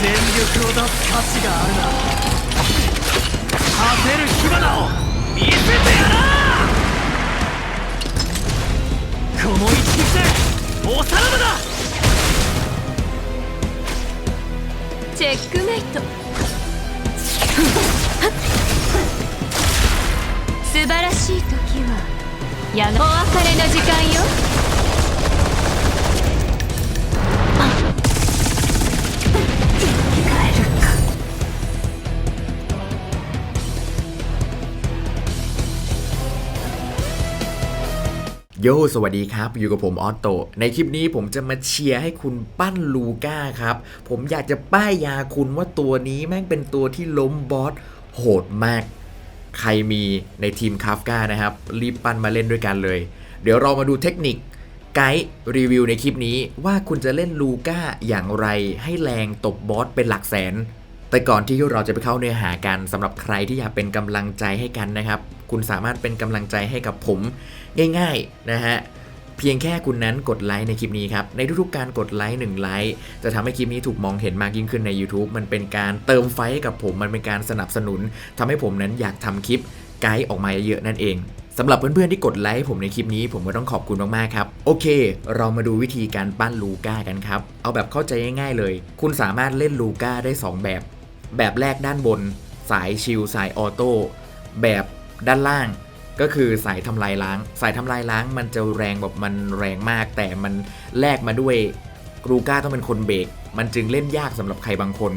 全力を出す価値があるな勝てる火花を見せてやらこの一撃でおさらばだ。チェックメイト。素晴らしい時はやがお別れの時間よ。 โยสวัสดีครับ อยู่กับผมออตโต ในคลิปนี้ผมจะมาเชียร์ให้คุณปั้นลูก้าครับ ผมอยากจะป้ายยาคุณว่าตัวนี้แม่งเป็นตัวที่ล้มบอสโหดมาก ใครมีในทีมคาฟกานะครับ รีบปั้นมาเล่นด้วยกันเลย เดี๋ยวเรามาดูเทคนิคไกด์รีวิวในคลิปนี้ว่าคุณจะเล่นลูก้าอย่างไรให้แรงตบบอสเป็นหลักแสน แต่ก่อนที่เราจะไปเข้าเนื้อหากันสำหรับใครที่อยากเป็นกำลังใจให้กันนะครับคุณสามารถเป็นกำลังใจให้กับผมง่ายๆนะฮะเพียงแค่คุณนั้นกดไลค์ในคลิปนี้ครับ ในทุกๆการกดไลค์1ไลค์จะทำให้คลิปนี้ถูกมองเห็นมากยิ่งขึ้นใน YouTube มันเป็นการเติมไฟให้กับผม มันเป็นการสนับสนุนทำให้ผมนั้นอยากทำคลิปไกด์ออกมาเยอะๆนั่นเองสำหรับเพื่อนๆที่กดไลค์ผมในคลิปนี้ ผมก็ต้องขอบคุณมากๆครับ โอเค เรามาดูวิธีการปั้นลูก้ากันครับ เอาแบบเข้าใจง่ายๆเลย คุณสามารถเล่นลูก้าได้สองแบบ แบบแรกด้านบน สายชิลสายออโต้แบบ ด้านล่างก็คือสายทำลายล้าง สายทำลายล้างมันจะแรงแบบมันแรงมาก แต่มันแลกมาด้วยกรูก้าต้องเป็นคนเบรกมันจึงเล่นยากสำหรับใครบางคน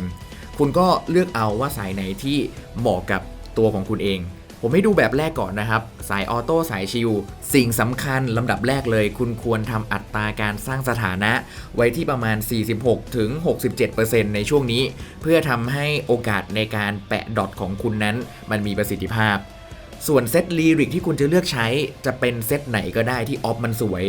คุณก็เลือกเอาว่าสายไหนที่เหมาะกับตัวของคุณเอง ผมให้ดูแบบแรกก่อนนะครับ สายออโต้สายชิลสิ่งสำคัญลำดับแรกเลย คุณควรทำอัตราการสร้างสถานะ ไว้ที่ประมาณ 46-67%ถึงในช่วงนี้ เพื่อทำให้โอกาสในการแปะดอทของคุณนั้น มันมีประสิทธิภาพ ส่วนเซตลีริกที่คุณจะเลือกใช้จะเป็นเซตไหนก็ได้ที่ออฟมันสวย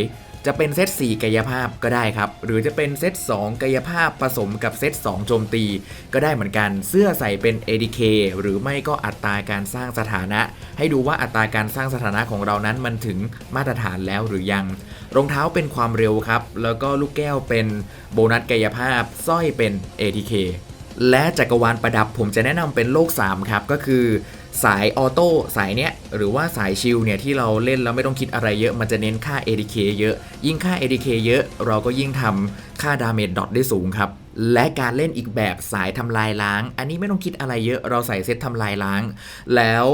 จะเป็นเซต4กายภาพก็ได้ครับ หรือจะเป็นเซต2กายภาพผสมกับเซต2โจมตี ก็ได้เหมือนกันเสื้อใส่เป็น ADK หรือไม่ก็อัตราการสร้างสถานะ ให้ดูว่าอัตราการสร้างสถานะของเรานั้นมันถึงมาตรฐานแล้วหรือยัง รองเท้าเป็นความเร็วครับ แล้วก็ลูกแก้วเป็นโบนัสกายภาพสร้อยเป็น ATK และจักรวาลประดับผมจะแนะนำเป็นโลก 3 ครับ ก็คือ สายออโต้สายเนี้ยหรือว่าสายชิลเนี่ยที่เราเล่นแล้วไม่ต้องคิดอะไรเยอะ มันจะเน้นค่า ADK เยอะ ยิ่งค่า ADK เยอะ เราก็ยิ่งทำค่าดาเมจดอทได้สูงครับ และการเล่นอีกแบบสายทำลายล้าง อันนี้ไม่ต้องคิดอะไรเยอะเราใส่เซตทำลายล้าง แล้ว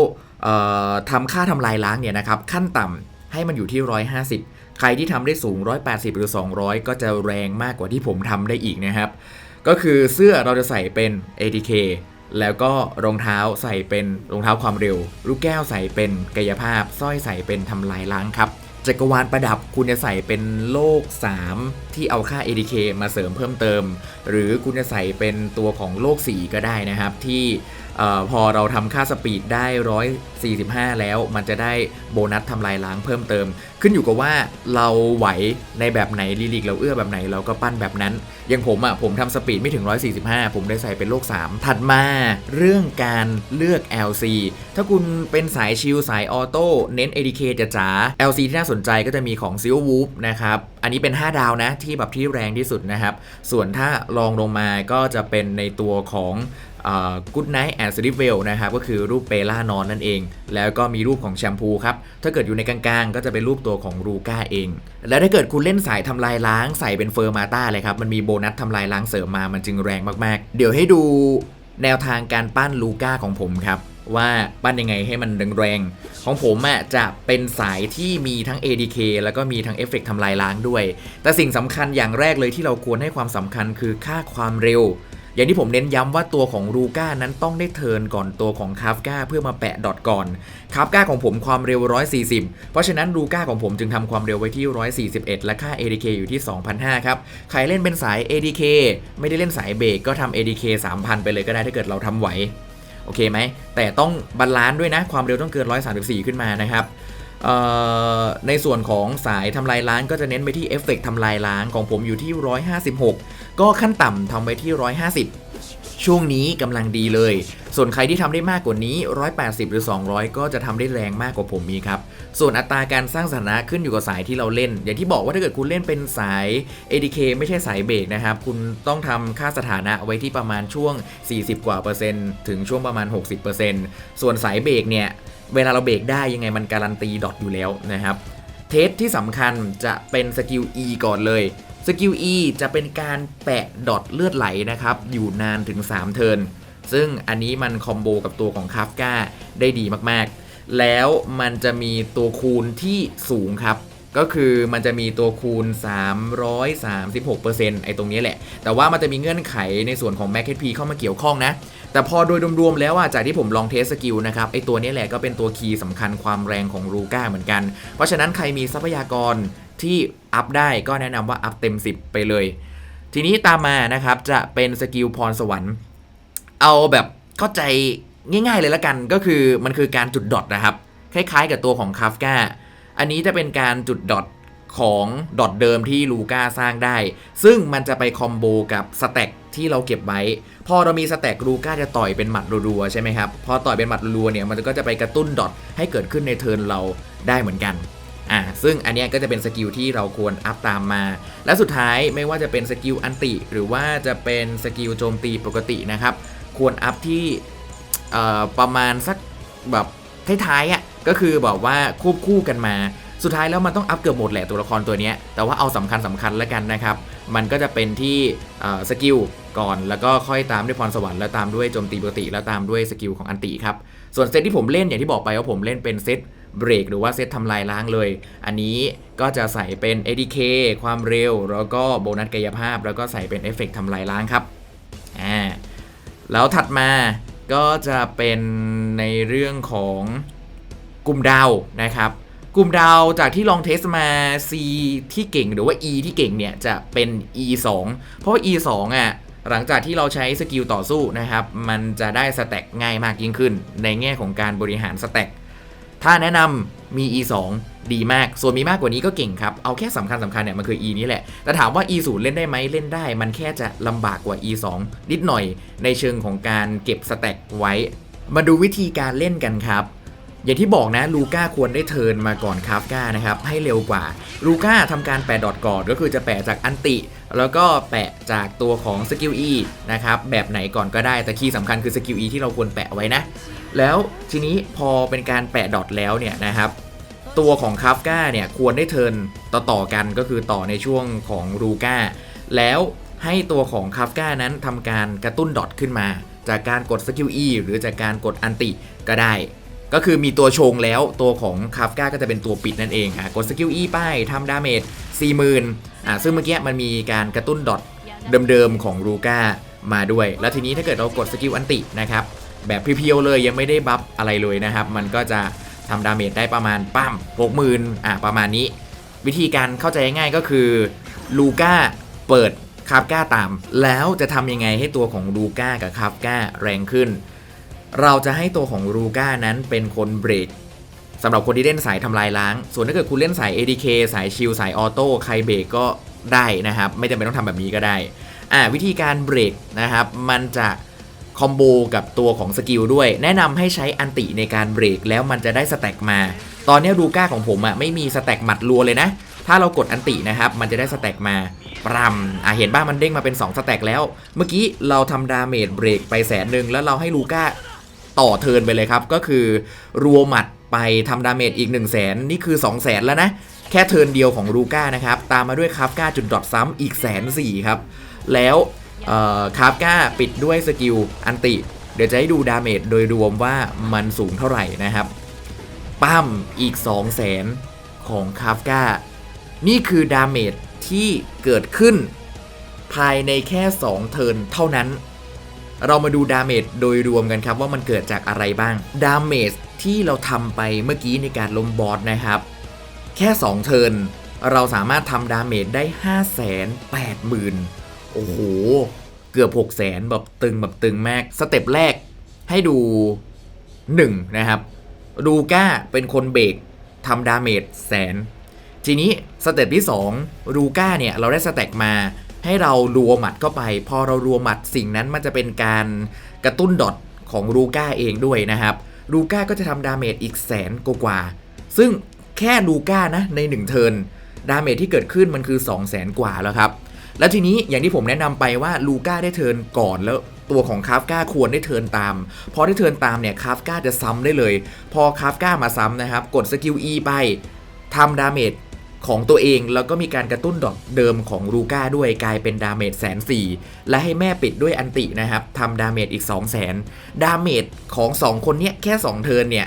ทำค่าทำลายล้างเนี่ยนะครับขั้นต่ำให้มันอยู่ที่ 150 ใครที่ทำได้สูง 180 หรือ 200 ก็จะแรงมากกว่าที่ผมทำได้อีกนะครับก็คือเสื้อเราจะใส่เป็น ATK แล้วก็รองเท้าใส่เป็นรองเท้าความเร็ว ลูกแก้วใส่เป็นกายภาพสร้อยใส่เป็นทำลายล้างครับจักรวาลประดับคุณจะใส่เป็นโลก 3 ที่เอาค่า ADK มาเสริมเพิ่มเติม หรือคุณจะใส่เป็นตัวของโลก 4 ก็ได้นะครับ ที่ ออพอเราทำค่าสปีดได้ 145 แล้วมันจะได้โบนัสทำลายล้างเพิ่มเติม ขึ้นอยู่กับว่าเราไหวในแบบไหนลีลิกเราเอื้อแบบไหนเราก็ปั้นแบบนั้น อย่างผมอะผมทำสปีดไม่ถึง 145 ผมได้ใส่เป็นโลก 3 ถัดมาเรื่องการเลือก LC ถ้าคุณเป็นสายชิลสายออโต้เน้น ADK จะจ๋า LC ที่น่าสนใจก็จะมีของ s i l w o o p นะครับ อันนี้เป็น 5 ดาวนะที่แบบที่แรงที่สุดนะครับ ส่วนถ้าลองลงมาก็จะเป็นในตัวของ กูดไนท์แอนด์สลิปเวลนะครับก็คือรูปเปล่านอนนั่นเอง แล้วก็มีรูปของแชมพูครับ ถ้าเกิดอยู่ในกลางๆ ก็จะเป็นรูปตัวของรูก้าเอง แล้วถ้าเกิดคุณเล่นสายทำลายล้างใส่เป็นเฟอร์มาต้าเลยครับ มันมีโบนัสทำลายล้างเสริมมามันจึงแรงมากๆ เดี๋ยวให้ดูแนวทางการปั้นลูก้าของผมครับว่าปั้นยังไงให้มันแรงๆ ของผมอะจะเป็นสายที่มีทั้ง ADK แล้วก็มีทั้งเอฟเฟกต์ทำลายล้างด้วย แต่สิ่งสำคัญอย่างแรกเลยที่เราควรให้ความสำคัญคือค่าความเร็ว อย่างที่ผมเน้นย้ำว่าตัวของรูก้านั้นต้องได้เทิร์นก่อนตัวของคาฟกาเพื่อมาแปะดอทก่อนคาฟกาของผมความเร็ว 140 เพราะฉะนั้นรูก้าของผมจึงทำความเร็วไว้ที่ 141 และค่า ADK อยู่ที่ 2,500 ครับ ใครเล่นเป็นสาย ADK ไม่ได้เล่นสายเบรกก็ทำ ADK 3,000 ไปเลยก็ได้ถ้าเกิดเราทำไหวโอเคไหม แต่ต้องบาลานซ์ด้วยนะ ความเร็วต้องเกิน 134 ขึ้นมานะครับในส่วนของสายทำลายล้างก็จะเน้นไปที่เอฟเฟกต์ทำลายล้างของผมอยู่ที่ 156 ก็ขั้นต่ำทำไว้ที่ 150 ช่วงนี้กำลังดีเลย ส่วนใครที่ทำได้มากกว่านี้ 180 หรือ 200 ก็จะทำได้แรงมากกว่าผมมีครับ ส่วนอัตราการสร้างสถานะขึ้นอยู่กับสายที่เราเล่น อย่างที่บอกว่าถ้าเกิดคุณเล่นเป็นสาย ADK ไม่ใช่สายเบรกนะครับ คุณต้องทำค่าสถานะไว้ที่ประมาณช่วง 40 กว่าเปอร์เซ็นต์ถึงช่วงประมาณ 60เปอร์เซ็นต์ส่วนสายเบรกเนี่ยเวลาเราเบรกได้ยังไงมันการันตีดอทอยู่แล้วนะครับเทสที่สำคัญจะเป็นสกิล E ก่อนเลย สกิล E จะเป็นการแปะดอทเลือดไหลนะครับ อยู่นานถึง 3 เทิร์นซึ่งอันนี้มันคอมโบกับตัวของคาฟกาได้ดีมากๆ แล้วมันจะมีตัวคูณที่สูงครับ ก็คือมันจะมีตัวคูณ 336%ไอ้ตรงนี้แหละ แต่ว่ามันจะมีเงื่อนไขในส่วนของ m a c p เข้ามาเกี่ยวข้องนะ แต่พอโดยรวมๆแล้วอะจากที่ผมลองเทสสกิลนะครับ ไอ้ตัวนี้แหละก็เป็นตัวคีย์สำคัญความแรงของรูก้าเหมือนกัน เพราะฉะนั้นใครมีทรัพยากร ที่อัพได้ก็แนะนำว่าอัพเต็ม 10 ไปเลย ทีนี้ตามมานะครับจะเป็นสกิลพรสวรรค์ เอาแบบเข้าใจง่ายๆเลยละกันก็คือมันคือการจุดดอทนะครับ คล้ายๆกับตัวของคาฟกาอันนี้จะเป็นการจุดดอทของดอทเดิมที่ลูก้าสร้างได้ ซึ่งมันจะไปคอมโบกับสแต็กที่เราเก็บไว้ พอเรามีสแต็กลูก้าจะต่อยเป็นหมัดรัวๆใช่ไหมครับ พอต่อยเป็นหมัดรัวๆเนี่ยมันก็จะไปกระตุ้นดอทให้เกิดขึ้นในเทิร์นเราได้เหมือนกัน อ่าซึ่งอันนี้ก็จะเป็นสกิลที่เราควรอัพตามมา และสุดท้ายไม่ว่าจะเป็นสกิลอันติ หรือว่าจะเป็นสกิลโจมตีปกตินะครับ ควรอัพที่เอ่อประมาณสักแบบท้ายๆอะก็คือแบบว่าควบคู่กันมาสุดท้ายแล้วมันต้องอัพเกือบหมดแหละตัวละครตัวนี้ แต่ว่าเอาสำคัญสำคัญแล้วกันนะครับ มันก็จะเป็นที่เอ่อสกิลก่อนแล้วก็ค่อยตามด้วยพรสวรรค์แล้วตามด้วยโจมตีปกติ แล้วตามด้วยสกิลของอันติครับ ส่วนเซตที่ผมเล่นอย่างที่บอกไปว่าผมเล่นเป็นเซต เบรกหรือว่าเซตทำลายล้างเลย อันนี้ก็จะใส่เป็น ADK ความเร็ว แล้วก็โบนัสกายภาพ แล้วก็ใส่เป็นเอฟเฟกต์ทำลายล้างครับอ่าแล้วถัดมาก็จะเป็นในเรื่องของกลุ่มดาวนะครับ กลุ่มดาวจากที่ลองเทสมา C ที่เก่งหรือว่า E ที่เก่งเนี่ยจะเป็น E 2เพราะว่า E 2อะหลังจากที่เราใช้สกิลต่อสู้นะครับ มันจะได้สแต็กง่ายมากยิ่งขึ้น ในแง่ของการบริหารสแต็ก ถ้าแนะนำมี e 2 ดีมาก ส่วนมีมากกว่านี้ก็เก่งครับ เอาแค่สำคัญสำคัญเนี่ยมันคือ e นี้แหละ แต่ถามว่า e 0เล่นได้ไหมเล่นได้ มันแค่จะลำบากกว่า e 2นิดหน่อยในเชิงของการเก็บสแต็กไว้ มาดูวิธีการเล่นกันครับอย่างที่บอกนะลูก้าควรได้เทิร์นมาก่อนคาฟก้านะครับ ให้เร็วกว่าลูก้าทำการแปะดอทก่อนก็คือจะแปะจากอันติ แล้วก็แปะจากตัวของสกิล E นะครับ แบบไหนก่อนก็ได้แต่คีย์สำคัญคือสกิล E ที่เราควรแปะไว้นะ แล้วทีนี้พอเป็นการแปะดอทแล้วเนี่ยนะครับ ตัวของคาฟก้าเนี่ยควรได้เทิร์นต่อๆกันก็คือต่อในช่วงของรูก้าแล้วให้ตัวของคาฟก้านั้นทำการกระตุ้นดอทขึ้นมา จากการกดสกิล E หรือจากการกดอันติก็ได้ ก็คือมีตัวชงแล้วตัวของคาฟก้าก็จะเป็นตัวปิดนั่นเองอะกดสกิล E ไปทำดาเมจ40,000อะซึ่งเมื่อกี้มันมีการกระตุ้นดอทเดิมๆของรูก้ามาด้วย แล้วทีนี้ถ้าเกิดเรากดสกิลอันตินะครับ แบบเพียวๆเลยยังไม่ได้บัฟอะไรเลยนะครับ มันก็จะทำดาเมจได้ประมาณปั้มหกหมื่นอะประมาณนี้ วิธีการเข้าใจง่ายก็คือลูก้าเปิดคาฟก้าตาม แล้วจะทำยังไงให้ตัวของลูก้ากับคาฟก้าแรงขึ้น เราจะให้ตัวของลูก้านั้นเป็นคนเบรกสำหรับคนที่เล่นสายทำลายล้าง ส่วนถ้าเกิดคุณเล่นสาย ADK สายชิลสายออโต้ใครเบรกก็ได้นะครับ ไม่จำเป็นต้องทำแบบนี้ก็ได้อ่าวิธีการเบรกนะครับ มันจะ คอมโบกับตัวของสกิลด้วย แนะนำให้ใช้อันติในการเบรกแล้วมันจะได้สแต็กมา ตอนนี้ลูก้าของผมอะไม่มีสแต็กหมัดรัวเลยนะ ถ้าเรากดอันตินะครับ มันจะได้สแต็กมาปรำอะเห็นบ้างมันเด้งมาเป็น 2 สแต็กแล้ว เมื่อกี้เราทำดาเมจเบรกไปแสนหนึ่งแล้วเราให้ลูก้าต่อเทินไปเลยครับ ก็คือรัวหมัดไปทำดาเมจอีก1 0 0 0 0แสนนี่คือ 2 0 0แสนแล้วนะ แค่เทินเดียวของลูก้านะครับ ตามมาด้วยคาฟก้าจุดดอทซ้ำอีกแสนสี่ครับ แล้ว คาฟก้าปิดด้วยสกิลอันติ เดี๋ยวจะให้ดูดาเมจโดยรวมว่ามันสูงเท่าไหร่นะครับ ปั้มอีก 2 0 0แสนของคาฟก้า นี่คือดาเมจที่เกิดขึ้น ภายในแค่ 2 เทิร์นเท่านั้น เรามาดูดาเมจโดยรวมกันครับว่ามันเกิดจากอะไรบ้าง ดาเมจที่เราทำไปเมื่อกี้ในการลมบอสนะครับ แค่ 2 เทิร์นเราสามารถทำดาเมจได้ 5 8 0 0 0 0 โอ้โห เกือบ6 0 0 0 0 0แบบตึงแบบตึงมาก สเต็ปแรกให้ดู1นะครับ ดูก้าเป็นคนเบรกทำดาเมจแสน ทีนี้สเต็ปที่2รูก้าเนี่ย เราได้สแต็กมา ให้เรารัวหมัดเข้าไป พอเรารัวหมัดสิ่งนั้นมันจะเป็นการกระตุ้นดอทของรูก้าเองด้วยนะครับรูก้าก็จะทำดาเมจอีกแสนกว่า ซึ่งแค่ลูก้านะใน1เทิร์นดาเมจที่เกิดขึ้นมันคือ 2 0 0แสนกว่าแล้วครับ แล้วทีนี้อย่างที่ผมแนะนำไปว่าลูก้าได้เทิร์นก่อนแล้วตัวของคาฟก้าควรได้เทิร์นตาม พอได้เทิร์นตามเนี่ยคาฟก้าจะซ้ำได้เลย พอคาฟก้ามาซ้ำนะครับ กดสกิล E ไปทำดาเมจของตัวเองแล้วก็มีการกระตุ้นดอกเดิมของลูก้าด้วยกลายเป็นดาเมจแสนสี่และให้แม่ปิดด้วยอันตินะครับทำดาเมจอีก 2 0 0แสนดาเมจของ 2 คนเนี้ยแค่ 2 เทิร์นเนี่ย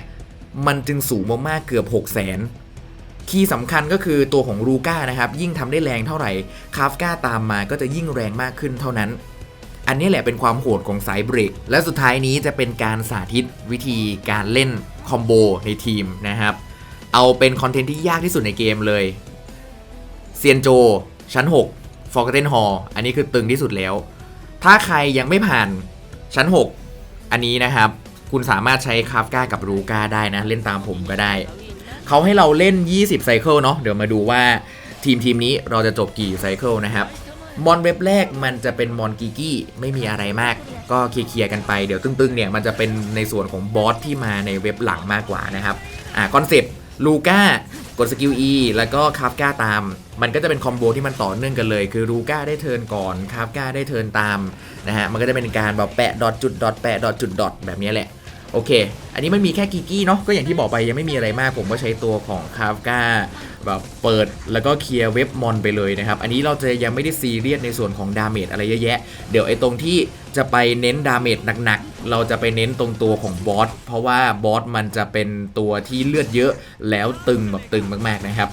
มันจึงสูงมากๆเกือบ 6 0 0แสน คีย์สำคัญก็คือตัวของรูก้านะครับ ยิ่งทำได้แรงเท่าไหร่คาฟก้าตามมาก็จะยิ่งแรงมากขึ้นเท่านั้น อันนี้แหละเป็นความโหดของสายเบรก และสุดท้ายนี้จะเป็นการสาธิตวิธีการเล่นคอมโบในทีมนะครับ เอาเป็นคอนเทนต์ที่ยากที่สุดในเกมเลยเซียนโจ ชั้น 6 Forgotten Hall อันนี้คือตึงที่สุดแล้ว ถ้าใครยังไม่ผ่านชั้น 6 อันนี้นะครับ คุณสามารถใช้คาฟก้ากับรูก้าได้นะ เล่นตามผมก็ได้ เขาให้เราเล่น 20 ไซเคิลเนาะเดี๋ยวมาดูว่าทีมทีมนี้เราจะจบกี่ไซเคิลนะครับมอนเว็บแรกมันจะเป็นมอนกีกี้ไม่มีอะไรมาก ก็เคลียร์กันไปเดี๋ยวตึ้งๆเนี่ยมันจะเป็นในส่วนของบอสที่มาในเว็บหลังมากกว่านะครับอ่าคอนเซปต์ลูก้ากดสกิล E แล้วก็คาฟก้าตาม มันก็จะเป็นคอมโบที่มันต่อเนื่องกันเลย คือลูก้าได้เทิร์นก่อนคาฟก้าได้เทิร์นตามนะฮะมันก็จะเป็นการแบบแปะดอทจุดดอทแปะดอทจุดดอทแบบนี้แหละ โอเค อันนี้มันมีแค่กิกกี้เนาะก็อย่างที่บอกไปยังไม่มีอะไรมาก ผมก็ใช้ตัวของคาฟกาแบบเปิดแล้วก็เคลียร์เว็บมอนไปเลยนะครับ อันนี้เราจะยังไม่ได้ซีเรียสในส่วนของดาเมจอะไรเยอะแยะ เดี๋ยวไอ้ตรงที่จะไปเน้นดาเมจหนักๆ เราจะไปเน้นตรงตัวของบอสเพราะว่าบอสมันจะเป็นตัวที่เลือดเยอะแล้วตึงแบบตึงมากๆนะครับ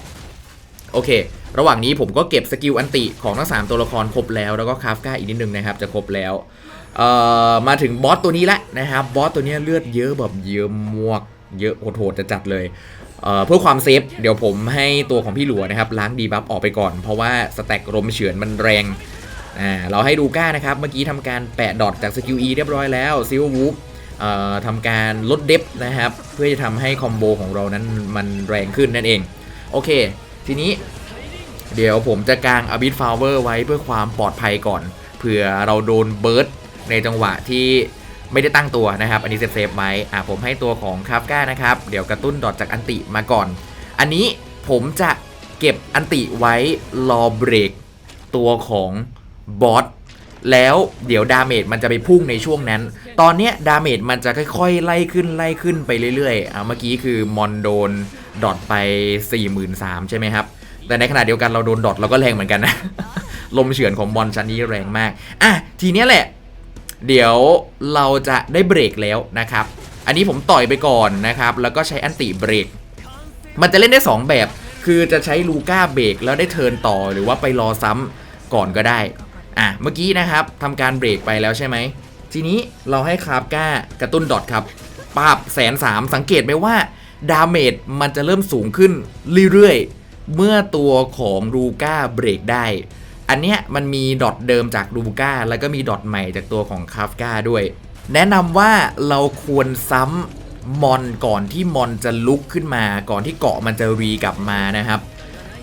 โอเค ระหว่างนี้ผมก็เก็บสกิลอันติของทั้ง3ตัวละครครบแล้วแล้วก็คาฟกาอีกนิดนึงนะครับจะครบแล้ว เอ่อมาถึงบอสตัวนี้และนะครับบอสตัวนี้เลือดเยอะแบบเยอะมวก เยอะโหดๆจะจัดเลยเเพื่อความเซฟเดี๋ยวผมให้ตัวของพี่หลัวนะครับล้างดีบัฟออกไปก่อน เพราะว่าสแต็กลมเฉือนมันแรงเราให้ดูก้านะครับ เมื่อกี้ทำการแปะดอทจากสกิล E เรียบร้อยแล้วซิลวูฟทำการลดเดฟนะครับ เพื่อจะทำให้คอมโบของเรานั้นมันแรงขึ้นนั่นเอง โอเค ทีนี้เดี๋ยวผมจะกางอบิทฟาวเวอร์ไว้เพื่อความปลอดภัยก่อนเผื่อเราโดนเบิร์ด ในจังหวะที่ไม่ได้ตั้งตัวนะครับ อันนี้เซฟเซฟไว้อะผมให้ตัวของคาฟก้านะครับ เดี๋ยวกระตุ้นดอทจากอันติมาก่อน อันนี้ผมจะเก็บอันติไว้รอเบรกตัวของบอสแล้วเดี๋ยวดาเมจมันจะไปพุ่งในช่วงนั้น ตอนเนี้ยดาเมจมันจะค่อยๆ ไล่ขึ้นไล่ขึ้นไปเรื่อยๆอะเมื่อกี้คือมอนโดนดอทไป 43,000ใช่ไหมครับ แต่ในขณะเดียวกันเราโดนดอทเราก็แรงเหมือนกันนะ ลมเฉือนของมอนชั้นนี้แรงมาก อะ ทีเนี้ยแหละ เดี๋ยวเราจะได้เบรกแล้วนะครับ อันนี้ผมต่อยไปก่อนนะครับ แล้วก็ใช้อันติเบรก มันจะเล่นได้ 2 แบบ คือจะใช้ลูก้าเบรกแล้วได้เทิร์นต่อหรือว่าไปรอซ้ำก่อนก็ได้ อะ เมื่อกี้นะครับทำการเบรกไปแล้วใช่ไหม ทีนี้เราให้คาบก้ากระตุ้นดอทครับปาบแสนสามสังเกตไหมว่าดาเมจมันจะเริ่มสูงขึ้นเรื่อยๆ เมื่อตัวของรูก้าเบรกได้ อันเนี้ยมันมีดอทเดิมจากรูก้าแล้วก็มีดอทใหม่จากตัวของคาฟก้าด้วย แนะนำว่าเราควรซ้ำมอนก่อนที่มอนจะลุกขึ้นมา ก่อนที่เกาะมันจะรีกลับมานะครับ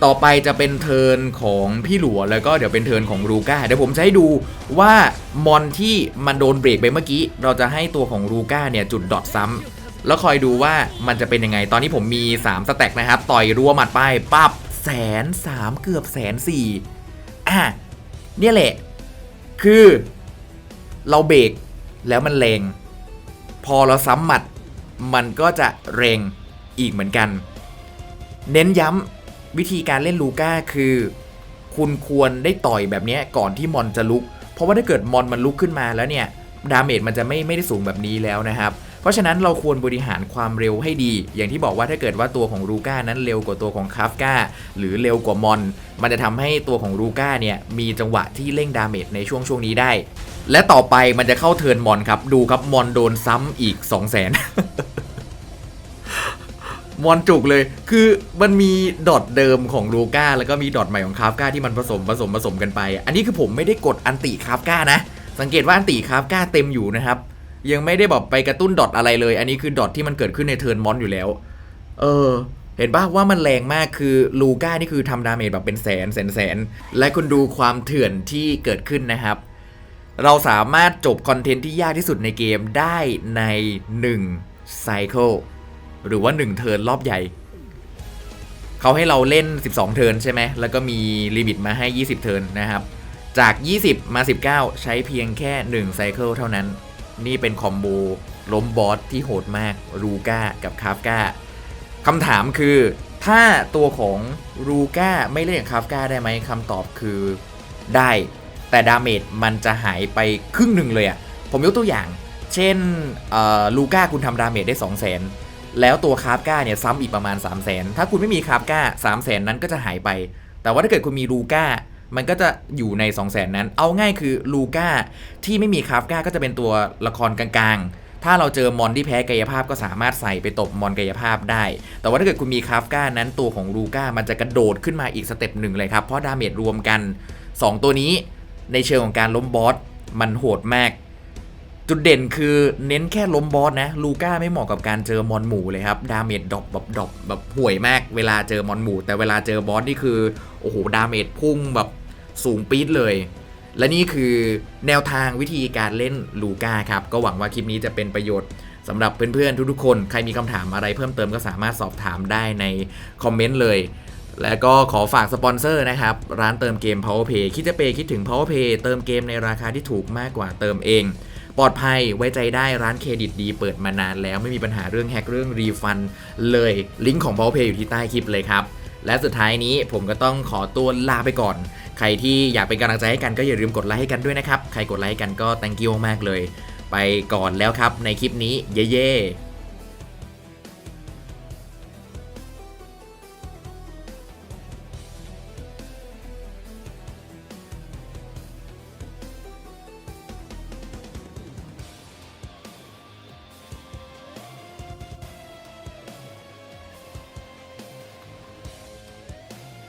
ต่อไปจะเป็นเทิร์นของพี่หลัวแล้วก็เดี๋ยวเป็นเทิร์นของรูก้าเดี๋ยวผมจะให้ดูว่ามอนที่มันโดนเบรกไปเมื่อกี้ เราจะให้ตัวของรูก้าเนี่ยจุดดอทซ้ำแล้วคอยดูว่ามันจะเป็นยังไง ตอนนี้ผมมี3สแต็กนะครับ ต่อยรัวหมัดไปปั๊บแสนสามเกือบแสนสี่ อะเนี่ยแหละ คือเราเบรกแล้วมันแรง พอเราซ้ำหมัด มันก็จะแรงอีกเหมือนกัน เน้นย้ำวิธีการเล่นลูก้าคือ คุณควรได้ต่อยแบบนี้ก่อนที่มอนจะลุก เพราะว่าถ้าเกิดมอนมันลุกขึ้นมาแล้วเนี่ย ดาเมจมันจะไม่ไม่ได้สูงแบบนี้แล้วนะครับ เพราะฉะนั้นเราควรบริหารความเร็วให้ดี อย่างที่บอกว่าถ้าเกิดว่าตัวของรูก้านั้นเร็วกว่าตัวของคาฟกาหรือเร็วกว่ามอน มันจะทำให้ตัวของรูก้าเนี่ยมีจังหวะที่เร่งดาเมจในช่วงช่วงนี้ได้ และต่อไปมันจะเข้าเทิร์นมอนครับดูครับมอนโดนซ้ำอีก 2 0 0 0 0 0มอนจุกเลย คือมันมีดอทเดิมของลูก้าแล้วก็มีดอทใหม่ของคาฟก้าที่มันผสมผสมผสมกันไป อันนี้คือผมไม่ได้กดอันติคาฟก้านะ สังเกตว่าอันติคาฟก้าเต็มอยู่นะครับ ยังไม่ได้แบบไปกระตุ้นดอทอะไรเลย อันนี้คือดอทที่มันเกิดขึ้นในเทิร์นมอนอยู่แล้ว เออ เห็นป่ะว่ามันแรงมากคือลูก้านี่คือทำดาเมจแบบเป็นแสนแสนแสน และคุณดูความเถื่อนที่เกิดขึ้นนะครับ เราสามารถจบคอนเทนต์ที่ยากที่สุดในเกมได้ใน1ไซเคิลหรือว่า 1 เทิร์นรอบใหญ่ เขาให้เราเล่น 12 เทิร์นใช่ไหม แล้วก็มีลิมิตมาให้ 20 เทิร์นนะครับ จาก 20 มา 19 ใช้เพียงแค่1ไซเคิลเท่านั้น นี่เป็นคอมโบล้มบอสที่โหดมากรูก้ากับคาฟกาคำถามคือถ้าตัวของรูก้าไม่เล่นกับคาฟกาได้ไหมคำตอบคือได้ แต่ดาเมจมันจะหายไปครึ่งหนึ่งเลยอะ่ะ ผมยกตัวอย่าง เช่นลูก้าคุณทำดาเมจได้ 2 0 0 0 0 0แล้วตัวคาร์ฟก้าเนี่ยซ้ำอีกประมาณ 3 0 0 0 0 0 ถ้าคุณไม่มีคาร์ฟก้า3 0 0 0 0 0 นั้นก็จะหายไป แต่ว่าถ้าเกิดคุณมีลูก้า มันก็จะอยู่ใน 2 0 0 0 0 0นั้น เอาง่ายคือลูก้าที่ไม่มีคาฟก้าก็จะเป็นตัวละครกลางๆ ถ้าเราเจอมอนที่แพ้กายภาพก็สามารถใส่ไปตบมอนกายภาพได้ แต่ว่าถ้าเกิดคุณมีคาฟก้านั้นตัวของลูก้ามันจะกระโดดขึ้นมาอีกสเต็ปหนึ่งเลยครับ เพราะดาเมจรวมกัน 2 ตัวนี้ในเชิงของการล้มบอสมันโหดมาก จุดเด่นคือเน้นแค่ล้มบอสนะลูก้าไม่เหมาะกับการเจอมอนหมู่เลยครับดาเมจดรอปแบบดรอปแบบห่วยมาก เวลาเจอมอนหมู่แต่เวลาเจอบอสนี่คือโอ้โหดาเมจพุ่งแบบ สูงปี๊ดเลย และนี่คือแนวทางวิธีการเล่นลูก้าครับ ก็หวังว่าคลิปนี้จะเป็นประโยชน์สำหรับเพื่อนๆทุกๆ คน ใครมีคำถามอะไรเพิ่มเติมก็สามารถสอบถามได้ในคอมเมนต์เลย และก็ขอฝากสปอนเซอร์นะครับ ร้านเติมเกม PowerPay คิดจะเปย์คิดถึง PowerPay เติมเกมในราคาที่ถูกมากกว่าเติมเองปลอดภัยไว้ใจได้ร้านเครดิตดีเปิดมานานแล้วไม่มีปัญหาเรื่องแฮกเรื่องรีฟันเลยลิงก์ของ PowerPay อยู่ที่ใต้คลิปเลยครับ และสุดท้ายนี้ผมก็ต้องขอตัวลาไปก่อน ใครที่อยากเป็นกำลังใจให้กันก็อย่าลืมกดไลค์ให้กันด้วยนะครับ ใครกดไลค์ให้กันก็ thank you มากเลย ไปก่อนแล้วครับในคลิปนี้เย่ๆ